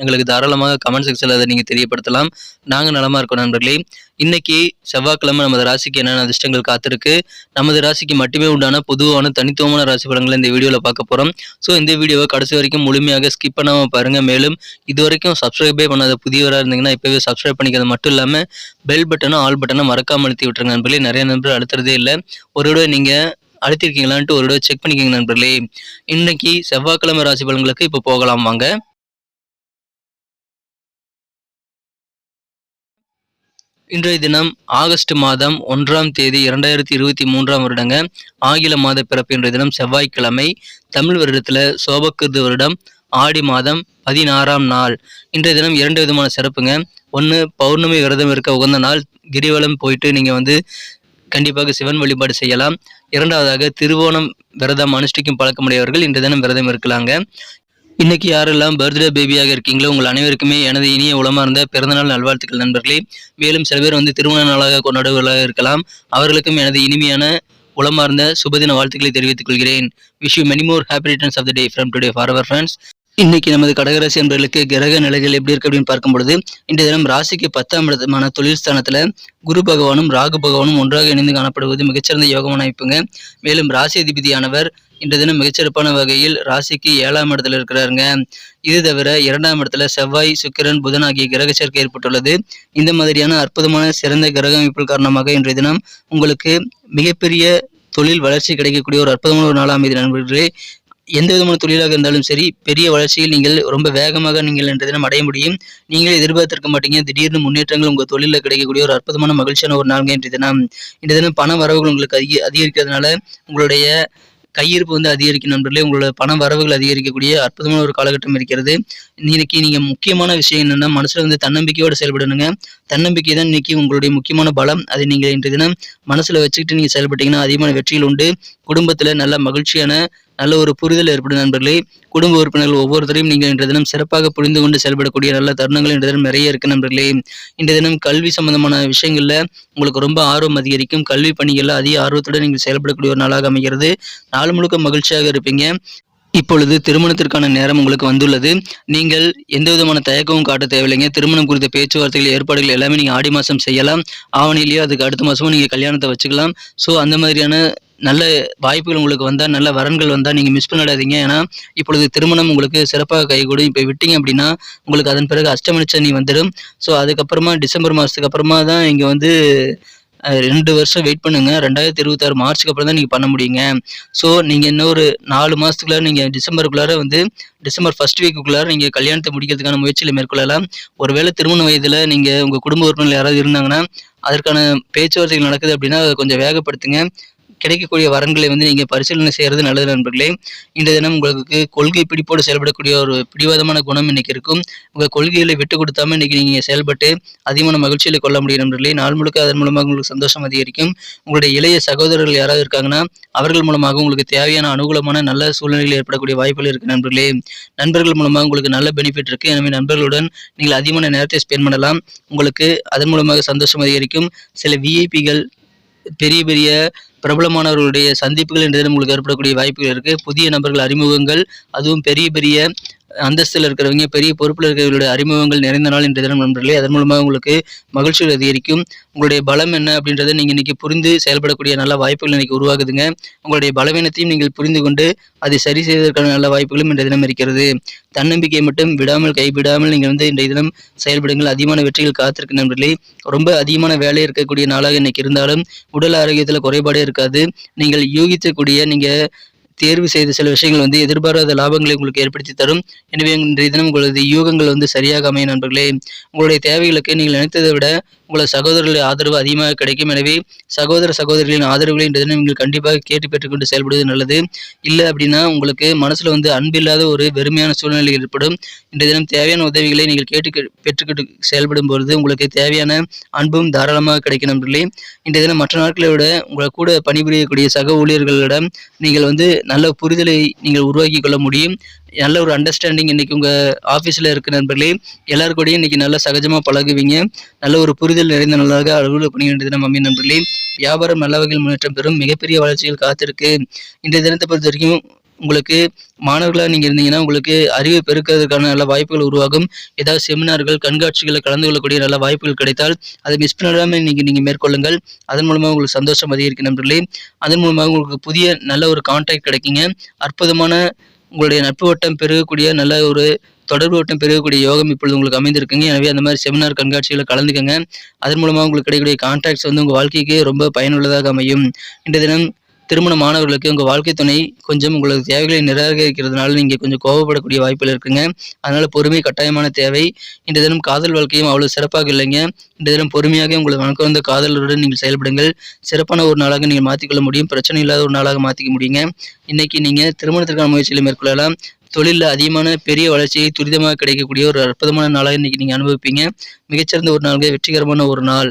எங்களுக்கு தாராளமாக கமெண்ட் செக்ஷனில் அதை நீங்கள் தெரியப்படுத்தலாம். நாங்கள் நலமாக இருக்கோம் நண்பர்களே. இன்னைக்கு செவ்வாய்க்கிழமை நமது ராசிக்கு என்னென்ன அதிர்ஷ்டங்கள் காத்திருக்கு? நமது ராசிக்கு மட்டுமே உண்டான பொதுவான தனித்துவமான ராசி பலன்களை இந்த வீடியோவில் பார்க்க போகிறோம் ஸோ இந்த வீடியோவை கடைசி வரைக்கும் முழுமையாக ஸ்கிப் பண்ணாமல் பாருங்கள் மேலும் இது வரைக்கும் சப்ஸ்கிரைபே பண்ணாத புதியவராக இருந்தீங்கன்னா இப்போவே சப்ஸ்கிரைப் பண்ணிக்கிறது மட்டும் இல்லாமல் பெல் பட்டனும் ஆல் பட்டனும் மறக்காமல் அழுத்தி விட்டுருங்க நண்பர்களே. நிறைய நண்பர்கள் அழுத்துறதே இல்லை. ஒரு விட நீங்கள் அழுத்திருக்கீங்களான்ட்டு ஒரு விட செக் பண்ணிக்கோங்க நண்பர்களே. இன்னைக்கு செவ்வாய்க்கிழமை ராசி பலன்களுக்கு இப்போ போகலாம் வாங்க. இன்றைய தினம் ஆகஸ்ட் மாதம் ஒன்றாம் தேதி இரண்டாயிரத்தி இருபத்தி மூன்றாம் வருடங்க. ஆங்கில மாத பிறப்பு இன்றைய தினம் செவ்வாய்க்கிழமை. தமிழ் வருடத்தில் சோபக்கிருது வருடம் ஆடி மாதம் பதினாறாம் நாள். இன்றைய தினம் இரண்டு விதமான சிறப்புங்க. ஒன்று பௌர்ணமி விரதம் இருக்க உகந்த நாள். கிரிவலம் போயிட்டு நீங்கள் வந்து கண்டிப்பாக சிவன் வழிபாடு செய்யலாம். இரண்டாவதாக திருவோணம் விரதம் அனுஷ்டிக்கும் பழக்கமுடையவர்கள் இன்றைய தினம் விரதம் இருக்கலாங்க. இன்னைக்கு யாரெல்லாம் பர்த்டே பேபியாக இருக்கீங்களோ உங்கள் அனைவருக்குமே எனது இனிய உளமார்ந்த பிறந்தநாள் நல்வாழ்த்துக்கள் நண்பர்களே. மேலும் சில பேர் வந்து திருமண நாளாக கொண்டாடுவர்களாக இருக்கலாம். அவர்களுக்கும் எனது இனிமையான உளமார்ந்த சுபதின வாழ்த்துக்களை தெரிவித்துக் கொள்கிறேன். Wish you many more happy returns of the day from today for our friends இன்னைக்கு நமது கடகராசி என்பவர்களுக்கு கிரக நிலைகள் எப்படி இருக்கு அப்படின்னு பார்க்கும் பொழுது இன்றைய தினம் ராசிக்கு பத்தாம் இடமான தொழில் ஸ்தானத்துல குரு பகவானும் ராகு பகவானும் ஒன்றாக இணைந்து காணப்படுவது மிகச்சிறந்த யோகமான அமைப்புங்க மேலும் ராசி அதிபதியானவர் இன்றைய தினம் மிகச்சிறப்பான வகையில் ராசிக்கு ஏழாம் இடத்துல இருக்கிறாருங்க. இது தவிர இரண்டாம் இடத்துல செவ்வாய் சுக்கிரன் புதன் ஆகிய கிரக சேர்க்கை ஏற்பட்டுள்ளது. இந்த மாதிரியான அற்புதமான சிறந்த கிரக அமைப்புகள் காரணமாக இன்றைய தினம் உங்களுக்கு மிகப்பெரிய தொழில் வளர்ச்சி கிடைக்கக்கூடிய ஒரு அற்புதமான ஒரு நாளாம் அமைதி நண்பர்களே. எந்த விதமான தொழிலாக இருந்தாலும் சரி பெரிய வளர்ச்சியில் நீங்கள் ரொம்ப வேகமாக நீங்கள் இன்றைய தினம் அடைய முடியும். நீங்களே எதிர்பார்த்திருக்க மாட்டீங்க. திடீர்னு முன்னேற்றங்கள் உங்கள் தொழிலில் கிடைக்கக்கூடிய ஒரு அற்புதமான மகிழ்ச்சியான ஒரு நாள்ங்க இன்றைய தினம். இன்றைய தினம் பண வரவுகள் உங்களுக்கு அதிக அதிகரிக்கிறதுனால உங்களுடைய கையிருப்பு வந்து அதிகரிக்கும் நண்பர்களே உங்களோட பண வரவுகள் அதிகரிக்கக்கூடிய அற்புதமான ஒரு காலகட்டம் இருக்கிறது. இன்னைக்கு நீங்க முக்கியமான விஷயம் என்னன்னா மனசுல வந்து தன்னம்பிக்கையோடு செயல்படணுங்க. தன்னம்பிக்கை தான் இன்னைக்கு உங்களுடைய முக்கியமான பலம். அதை நீங்க இன்றைய தினம் மனசுல வச்சுக்கிட்டு நீங்க செயல்பட்டீங்கன்னா அதிகமான வெற்றிகள் உண்டு. குடும்பத்துல நல்ல மகிழ்ச்சியான நல்ல ஒரு புரிதல் ஏற்படும் நண்பர்களே. குடும்ப உறுப்பினர்கள் ஒவ்வொருத்தரையும் நீங்கள் இன்றைய தினம் சிறப்பாக புரிந்து கொண்டு செயல்படக்கூடிய நல்ல தருணங்கள் இன்றைய தினம் நிறைய இருக்கு நண்பர்களே. இன்றைய தினம் கல்வி சம்பந்தமான விஷயங்களில் உங்களுக்கு ரொம்ப ஆர்வம் அதிகரிக்கும். கல்வி பணிகள்ல அதிக ஆர்வத்துடன் நீங்கள் செயல்படக்கூடிய ஒரு நாளாக அமைகிறது. நாள் முழுக்க மகிழ்ச்சியாக இருப்பீங்க. இப்பொழுது திருமணத்திற்கான நேரம் உங்களுக்கு வந்துள்ளது. நீங்கள் எந்த விதமான தயக்கமும் காட்ட தேவையில்லைங்க. திருமணம் குறித்த பேச்சுவார்த்தைகள் ஏற்பாடுகள் எல்லாமே நீங்கள் ஆடி மாதம் செய்யலாம். ஆவணிலேயே அதுக்கு அடுத்த மாதமும் நீங்கள் கல்யாணத்தை வச்சுக்கலாம். ஸோ அந்த மாதிரியான நல்ல வாய்ப்புகள் உங்களுக்கு வந்தால் நல்ல வரன்கள் வந்தால் நீங்கள் மிஸ் பண்ணிடாதீங்க. ஏன்னா இப்பொழுது திருமணம் உங்களுக்கு சிறப்பாக கைகூடும். இப்போ விட்டீங்க அப்படின்னா உங்களுக்கு அதன் பிறகு அஷ்டமணிச்சனி வந்துடும். ஸோ அதுக்கப்புறமா டிசம்பர் மாதத்துக்கு அப்புறமா தான் இங்கே வந்து ரெண்டு வருஷம் வெயிட் பண்ணுங்க. ரெண்டாயிரத்தி இருபத்தாறு மார்ச்சுக்கு அப்புறம் தான் நீங்கள் பண்ண முடியுங்க. ஸோ நீங்கள் இன்னொரு நாலு மாதத்துக்குள்ளார நீங்கள் டிசம்பருக்குள்ளார வந்து டிசம்பர் ஃபர்ஸ்ட் வீக்குள்ளார நீங்கள் கல்யாணத்தை முடிக்கிறதுக்கான முயற்சியில் மேற்கொள்ளலாம். ஒருவேளை திருமண வயதில் நீங்கள் உங்கள் குடும்ப உறுப்பினர்கள் யாராவது இருந்தாங்கன்னா அதற்கான பேச்சுவார்த்தைகள் நடக்குது அப்படின்னா அதை கொஞ்சம் வேகப்படுத்துங்க. கிடைக்கக்கூடிய வரன்களை வந்து நீங்கள் பரிசீலனை செய்கிறது நல்லது நண்பர்களே. இந்த தினம் உங்களுக்கு கொள்கை பிடிப்போடு செயல்படக்கூடிய ஒரு பிடிவாதமான குணம் இன்னைக்கு இருக்கும். உங்கள் கொள்கைகளை விட்டு கொடுத்தாம இன்னைக்கு நீங்கள் செயல்பட்டு அதிகமான மகிழ்ச்சியில் கொள்ள முடியும் நண்பர்களே. நாள் முழுக்க அதன் மூலமாக உங்களுக்கு சந்தோஷம் அதிகரிக்கும். உங்களுடைய இளைய சகோதரர்கள் யாராவது இருக்காங்கன்னா அவர்கள் மூலமாக உங்களுக்கு தேவையான அனுகூலமான நல்ல சூழ்நிலைகள் ஏற்படக்கூடிய வாய்ப்புகள் இருக்குது நண்பர்களே. நண்பர்கள் மூலமாக உங்களுக்கு நல்ல பெனிஃபிட் இருக்குது எனவே நண்பர்களுடன் நீங்கள் அதிகமான நேரத்தை ஸ்பெண்ட் பண்ணலாம். உங்களுக்கு அதன் மூலமாக சந்தோஷம் அதிகரிக்கும். சில விஐபிகள் பெரிய பெரிய பிரபலமானவர்களுடைய சந்திப்புகள் என்ற உங்களுக்கு ஏற்படக்கூடிய வாய்ப்புகள் இருக்கு. புதிய நபர்கள் அறிமுகங்கள் அதுவும் பெரிய பெரிய அந்தஸ்தில் இருக்கிறவங்க பெரிய பொறுப்பில் இருக்கிறவங்களுடைய அறிமுகங்கள் நிறைந்த நாள் இன்றைய தினம் நண்பர்களே. அதன் மூலமாக உங்களுக்கு மகிழ்ச்சிகள் அதிகரிக்கும். உங்களுடைய பலம் என்ன அப்படின்றத நீங்கள் இன்றைக்கி புரிந்து செயல்படக்கூடிய நல்ல வாய்ப்புகள் இன்றைக்கி உருவாகுதுங்க. உங்களுடைய பலவீனத்தையும் நீங்கள் புரிந்து கொண்டு அதை சரி செய்வதற்கான நல்ல வாய்ப்புகளும் இன்றைய தினம் இருக்கிறது. தன்னம்பிக்கை மட்டும் விடாமல் கைவிடாமல் நீங்கள் வந்து இன்றைய தினம் செயல்படுங்கள். அதிகமான வெற்றிகள் காத்திருக்கு நண்பர்களே. ரொம்ப அதிகமான வேலை இருக்கக்கூடிய நாளாக இன்னைக்கு இருந்தாலும் உடல் ஆரோக்கியத்தில் குறைபாடே இருக்காது. நீங்கள் யூகிக்கக்கூடிய நீங்கள் தேர்வு செய்த சில விஷயங்கள் வந்து எதிர்பாராத லாபங்களை உங்களுக்கு ஏற்படுத்தி தரும். எனவே இன்றைய தினம் உங்களது யூகங்கள் வந்து சரியாக அமையும் நண்பர்களே. உங்களுடைய தேவைகளுக்கு நீங்கள் நினைத்ததை விட உங்களது சகோதரர்களின் ஆதரவு அதிகமாக கிடைக்கும். எனவே சகோதர சகோதரிகளின் ஆதரவுகளை இன்றைய தினம் நீங்கள் கண்டிப்பாக கேட்டு பெற்றுக்கொண்டு செயல்படுவது நல்லது. இல்லை அப்படின்னா உங்களுக்கு மனசில் வந்து அன்பில்லாத ஒரு வெறுமையான சூழ்நிலை ஏற்படும். இன்றைய தினம் தேவையான உதவிகளை நீங்கள் கேட்டு பெற்றுக்கிட்டு செயல்படும் பொழுது உங்களுக்கு தேவையான அன்பும் தாராளமாக கிடைக்கும் நண்பர்களே. இன்றைய தினம் மற்ற நாட்களை விட உங்களை கூட பணிபுரியக்கூடிய சக ஊழியர்களிடம் நீங்கள் வந்து நல்ல புரிதலை நீங்கள் உருவாக்கி கொள்ள முடியும். நல்ல ஒரு அண்டர்ஸ்டாண்டிங் இன்றைக்கி உங்கள் ஆஃபீஸில் இருக்க நண்பர்களே எல்லாருக்கூடையும் இன்றைக்கி இன்னைக்கு நல்லா சகஜமாக பழகுவீங்க. நல்ல ஒரு புரிதல் நிறைந்த நல்லாக அலுவலக பணிகின்ற தினம் அமையும் நண்பர்களே. வியாபாரம் நல்ல வகையில் முன்னேற்றம் பெறும் மிகப்பெரிய வளர்ச்சிகள் காத்திருக்கு. இன்றைய தினத்தை பொறுத்த வரைக்கும் உங்களுக்கு மாணவர்களாக நீங்கள் இருந்தீங்கன்னா உங்களுக்கு அறிவை பெருக்கிறதுக்கான நல்ல வாய்ப்புகள் உருவாகும். ஏதாவது செமினார்கள் கண்காட்சிகளில் கலந்து கொள்ளக்கூடிய நல்ல வாய்ப்புகள் கிடைத்தால் அதை மிஸ் பண்ணாமல் இன்னைக்கு நீங்கள் மேற்கொள்ளுங்கள். அதன் மூலமாக உங்களுக்கு சந்தோஷம் அதிகரிக்கும் நண்பர்களே. அதன் மூலமாக உங்களுக்கு புதிய நல்ல ஒரு கான்டாக்ட் கிடைக்குங்க. அற்புதமான உங்களுடைய நட்பு வட்டம் பெருகக்கூடிய நல்ல ஒரு தொடர்பு வட்டம் பெருகக்கூடிய யோகம் இப்பொழுது உங்களுக்கு அமைந்திருக்குங்க. எனவே அந்த மாதிரி செமினார் கண்காட்சிகளை கலந்துக்கங்க. அதன் மூலமாக உங்களுக்கு கிடைக்கக்கூடிய கான்டாக்ட்ஸ் வந்து உங்கள் வாழ்க்கைக்கு ரொம்ப பயனுள்ளதாக அமையும். இன்றைய தினம் திருமண மாணவர்களுக்கு உங்கள் வாழ்க்கை துணை கொஞ்சம் உங்களுக்கு தேவைகளை நிராகரிக்கிறதுனால நீங்கள் கொஞ்சம் கோவப்படக்கூடிய வாய்ப்பில் இருக்குங்க. அதனால் பொறுமை கட்டாயமான தேவை. இன்றைய தினம் காதல் வாழ்க்கையும் அவ்வளோ சிறப்பாக இல்லைங்க. இன்றைய தினம் பொறுமையாக உங்களை வணக்கம் வந்த காதலருடன் நீங்கள் செயல்படுங்கள். சிறப்பான ஒரு நாளாக நீங்கள் மாற்றிக்கொள்ள முடியும். பிரச்சனை இல்லாத ஒரு நாளாக மாற்றிக்க முடியுங்க. இன்னைக்கு நீங்கள் திருமணத்திற்கான முயற்சிகளை மேற்கொள்ளலாம். தொழிலில் அதிகமான பெரிய வளர்ச்சியை துரிதமாக கிடைக்கக்கூடிய ஒரு அற்புதமான நாளாக இன்றைக்கி நீங்கள் அனுபவிப்பீங்க. மிகச்சிறந்த ஒரு நாளாக வெற்றிகரமான ஒரு நாள்.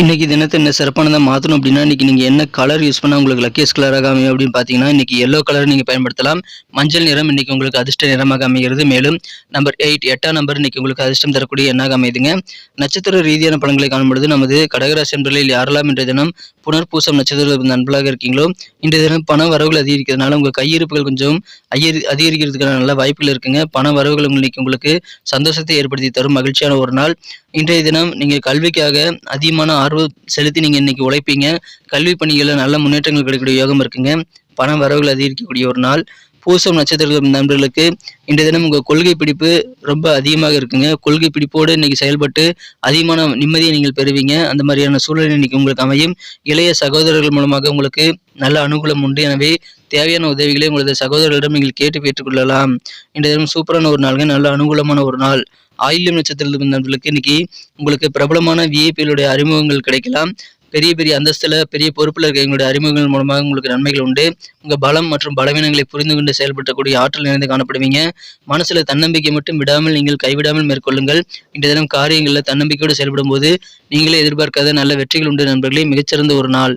இன்றைக்கி தினத்தை என்ன சிறப்பானதாக மாற்றணும் அப்படின்னா இன்னைக்கு நீங்கள் என்ன கலர் யூஸ் பண்ணால் உங்களுக்கு லக்கேஸ் கலராக அமையும் அப்படின்னு பார்த்தீங்கன்னா இன்னைக்கு எல்லோ கலர் நீங்கள் பயன்படுத்தலாம். மஞ்சள் நிறம் இன்னைக்கு உங்களுக்கு அதிர்ஷ்ட நிறமாக அமைகிறது மேலும் நம்பர் எயிட் எட்டாம் நம்பர் இன்னைக்கு உங்களுக்கு அதிர்ஷ்டம் தரக்கூடிய எண்ணாக அமையுதுங்க நட்சத்திர ரீதியான படங்களை காணும்பொழுது நமது கடகராசி என்பதில் யாரெல்லாம் இன்றைய தினம் புனர்பூசம் நட்சத்திர நண்பர்களாக இருக்கீங்களோ இன்றைய தினம் பண வரவுகள் அதிகரிக்கிறதுனால உங்கள் கையிருப்புகள் கொஞ்சம் அதிகரி அதிகரிக்கிறதுக்கான நல்ல வாய்ப்புகள் இருக்குங்க. பண வரவுகள் இன்னைக்கு உங்களுக்கு சந்தோஷத்தை ஏற்படுத்தி தரும் மகிழ்ச்சியான ஒரு நாள். இன்றைய தினம் நீங்கள் கல்விக்காக அதிகமான ஆர்வம் செலுத்தி நீங்கள் இன்னைக்கு உழைப்பீங்க. கல்வி பணிகளில் நல்ல முன்னேற்றங்கள் கிடைக்கக்கூடிய யோகம் இருக்குங்க. பணம் வரவுகள் அதிகரிக்கக்கூடிய ஒரு நாள். பூசம் நட்சத்திர நண்பர்களுக்கு இன்றைய தினம் உங்கள் கொள்கை பிடிப்பு ரொம்ப அதிகமாக இருக்குங்க. கொள்கை பிடிப்போடு இன்னைக்கு செயல்பட்டு அதிகமான நிம்மதியை நீங்கள் பெறுவீங்க. அந்த மாதிரியான சூழ்நிலை இன்னைக்கு உங்களுக்கு அமையும். இளைய சகோதரர்கள் மூலமாக உங்களுக்கு நல்ல அனுகூலம் உண்டு. எனவே தேவையான உதவிகளை உங்களது சகோதரர்களிடம் நீங்கள் கேட்டு பெற்றுக்கொள்ளலாம். இன்றைய தினம் சூப்பரான ஒரு நாளுங்க. நல்ல அனுகூலமான ஒரு நாள். ஆயில்யம் நட்சத்திரத்தில் நண்பர்களுக்கு இன்னைக்கு உங்களுக்கு பிரபலமான விஐபிகளுடைய அறிமுகங்கள் கிடைக்கலாம். பெரிய பெரிய அந்தஸ்தில் பெரிய பொறுப்பில் இருக்க எங்களுடைய அறிமுகங்கள் மூலமாக உங்களுக்கு நன்மைகள் உண்டு. உங்கள் பலம் மற்றும் பலவீனங்களை புரிந்து கொண்டு செயல்படக்கூடிய ஆற்றல் நிறைந்து காணப்படுவீங்க. மனசில் தன்னம்பிக்கை மட்டும் விடாமல் நீங்கள் கைவிடாமல் மேற்கொள்ளுங்கள். இன்றைய தினம் காரியங்களில் தன்னம்பிக்கையோடு செயல்படும் போது நீங்களே எதிர்பார்க்காத நல்ல வெற்றிகள் உண்டு நண்பர்களே. மிகச்சிறந்த ஒரு நாள்.